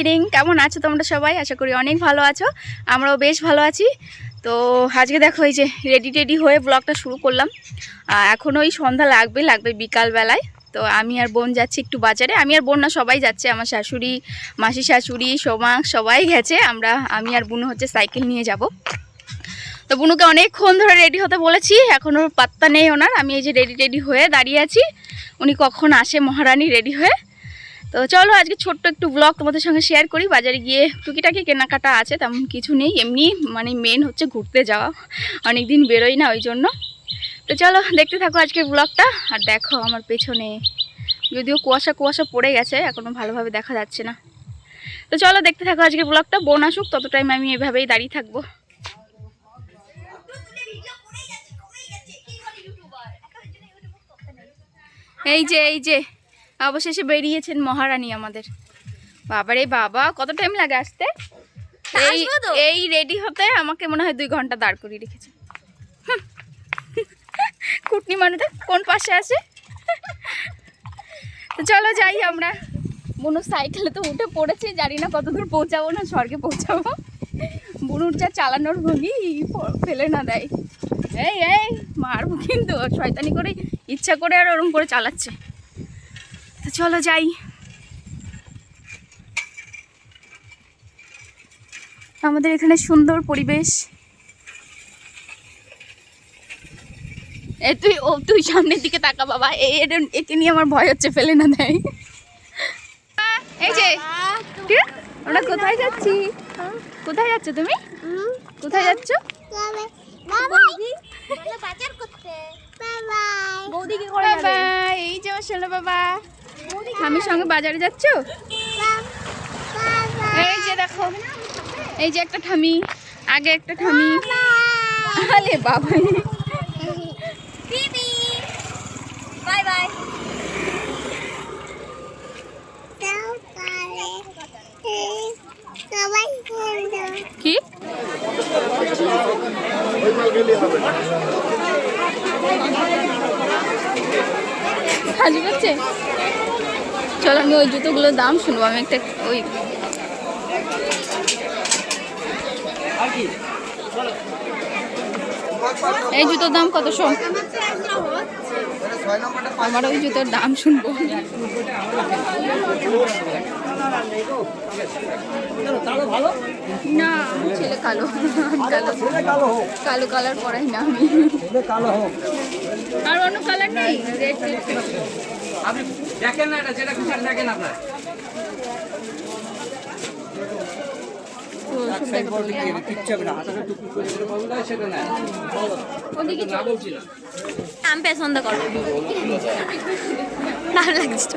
Evening কেমন আছো তোমরা সবাই? আশা করি অনেক ভালো আছো, আমরাও বেশ ভালো আছি। তো আজকে দেখো এই যে রেডি টেডি হয়ে ব্লগটা শুরু করলাম। এখন ওই সন্ধ্যা লাগবে লাগবে বিকালবেলায়। তো আমি আর বোন যাচ্ছি একটু বাজারে। আমি আর বোন না, সবাই যাচ্ছে। আমার শাশুড়ি, মাসি শাশুড়ি, সোমা সবাই গেছে। আমরা, আমি আর বোন হচ্ছে সাইকেল নিয়ে যাব। তো বুনুকে অনেকক্ষণ ধরে রেডি হতে বলেছি। এখনও পাত্তা নেই ওনার। আমি এই যে রেডি টেডি হয়ে দাঁড়িয়ে আছি। উনি কখন আসে মহারানী রেডি হয়ে? তো চলো আজকে ছোট্ট একটু ব্লগ তোমাদের সঙ্গে শেয়ার করি। বাজারে গিয়ে টুকিটাকি কেনাকাটা আছে, তেমন কিছু নেই। এমনি মানে মেন হচ্ছে ঘুরতে যাওয়া। অনেক দিন বেরোই না ওই জন্য। তো চলো দেখতে থাকো আজকের ব্লগটা আর দেখো আমার পেছনে। যদিও কুয়াশা কুয়াশা পড়ে গেছে এখনও ভালোভাবে দেখা যাচ্ছে না। তো চলো দেখতে থাকো আজকের ব্লগটা বোন আসুক তত টাইম আমি এভাবেই দাঁড়িয়ে থাকব। এই যে এই যে। অবশেষে বেরিয়েছেন মহারানী আমাদের। বাবারে বাবা কত টাইম লাগে আসতে? এই। এই রেডি হতে আমাকে মনে হয় দুই ঘণ্টা দাঁড় করিয়ে রেখেছে। কুটনি মানুষ কোন পাশে আছে? তো চলো যাই আমরা। বুনুর সাইকেলে তো উঠে পড়েছে জানি না কত দূর পৌঁছাবো না স্বর্গে পৌঁছাবো। বুনুর যা চালানোর ভঙ্গি ফেলে না দেয়। এই এই মারবো কিন্তু শয়তানি করে ইচ্ছা করে আর ওরম করে চালাচ্ছে। চলো যাই আমাদের এখানে সুন্দর পরিবেশ এ তুই ও তুই সামনের দিকে তাকা বাবা এই একে নিয়ে আমার ভয় হচ্ছে ফেলে না দেয় এই যে আমরা কোথায় যাচ্ছি কোথায় যাচ্ছ তুমি কোথায় যাচ্ছ বৌদি কি করে এই যে আমার বাবা স্বামীর সঙ্গে বাজারে যাচ্ছ? এই যে দেখো এই যে একটা ঠামি আগে একটা ঠামি। আলে বাবা। বাই কি? হাজি করছে চলো আমি ওই জুতোগুলোর দাম শুনব আমি একটা ওই এই জুতোর দাম কত শোন আমার ওই জুতোর দাম শুনব। না, ছেলে কালো কালো। কালো কালার পরাই না আমি। আর অন্য কালার নেই? দেখেন না এটা, যেটা দেখেন আপনার সেটা না ওদিকে না বলছি না আমি পছন্দ করব ভালো লাগছে।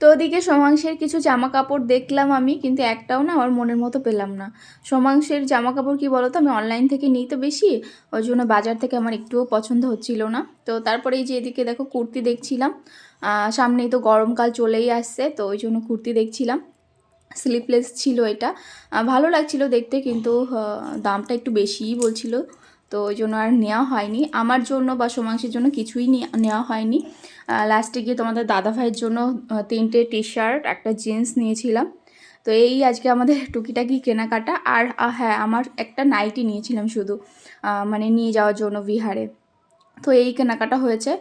তো ওদিকে সোমাংশের কিছু জামা কাপড় দেখলাম আমি, কিন্তু একটাও না আমার মনের মতো পেলাম না। সোমাংশের জামা কাপড় কী বলো তো আমি অনলাইন থেকে নিই তো বেশি ওই জন্য বাজার থেকে আমার একটুও পছন্দ হচ্ছিল না। তো তারপরে এই যে এদিকে দেখো কুর্তি দেখছিলাম সামনেই তো গরমকাল চলেই আসছে, তো ওই জন্য কুর্তি দেখছিলাম। স্লিপলেস ছিল এটা। ভালো লাগছিল দেখতে, কিন্তু দামটা একটু বেশিই বলছিল। তো ওই জন্য আর নেওয়া হয়নি। আমার জন্য বা সোমাংশের জন্য কিছুই নেওয়া হয়নি। লাস্টে গিয়ে তোমাদের দাদা ভাইয়ের জন্য তিনটে টি শার্ট একটা জিন্স নিয়েছিলাম। তো এই আজকে আমাদের টুকিটাকি কেনাকাটা। আর হ্যাঁ আমার একটা নাইটি নিয়েছিলাম শুধু। মানে নিয়ে যাওয়ার জন্য বিহারে। তো এই কেনাকাটা হয়েছে।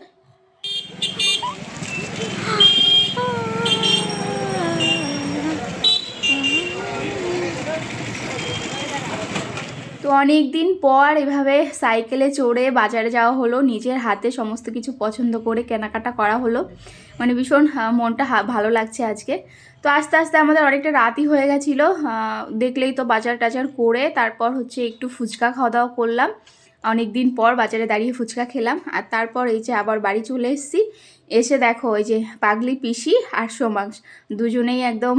অনেক দিন পর এভাবে সাইকেলে চড়ে বাজারে যাওয়া হলো, নিজের হাতে সমস্ত কিছু পছন্দ করে কেনাকাটা করা হলো। মানে ভীষণ মনটা ভালো লাগছে আজকে। তো আস্তে আস্তে আমাদের অনেকটা রাতই হয়ে গেছিল দেখলেই তো বাজার টাজার করে তারপর হচ্ছে একটু ফুচকা খাওয়া দাওয়া করলাম। অনেক দিন পর বাজারে দাঁড়িয়ে ফুচকা খেলাম আর তারপর এই যে আবার বাড়ি চলে এসেছি। এসে দেখো ওই যে পাগলি পিসি আর সোমাংস দুজনেই একদম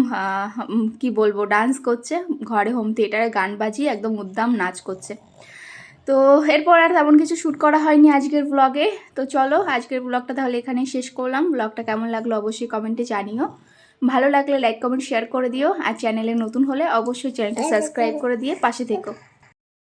কি বলব ডান্স করছে। ঘরে হোম থিয়েটারে গান বাজিয়ে একদম উদ্দাম নাচ করছে। তো এরপর আর তেমন কিছু শ্যুট করা হয়নি আজকের ব্লগে তো চলো আজকের ব্লগটা তাহলে এখানেই শেষ করলাম। ব্লগটা কেমন লাগল অবশ্যই কমেন্টে জানিও। ভালো লাগলে লাইক কমেন্ট শেয়ার করে দিও। আর চ্যানেলে নতুন হলে অবশ্যই চ্যানেলটা সাবস্ক্রাইব করে দিয়ে পাশে থেকো।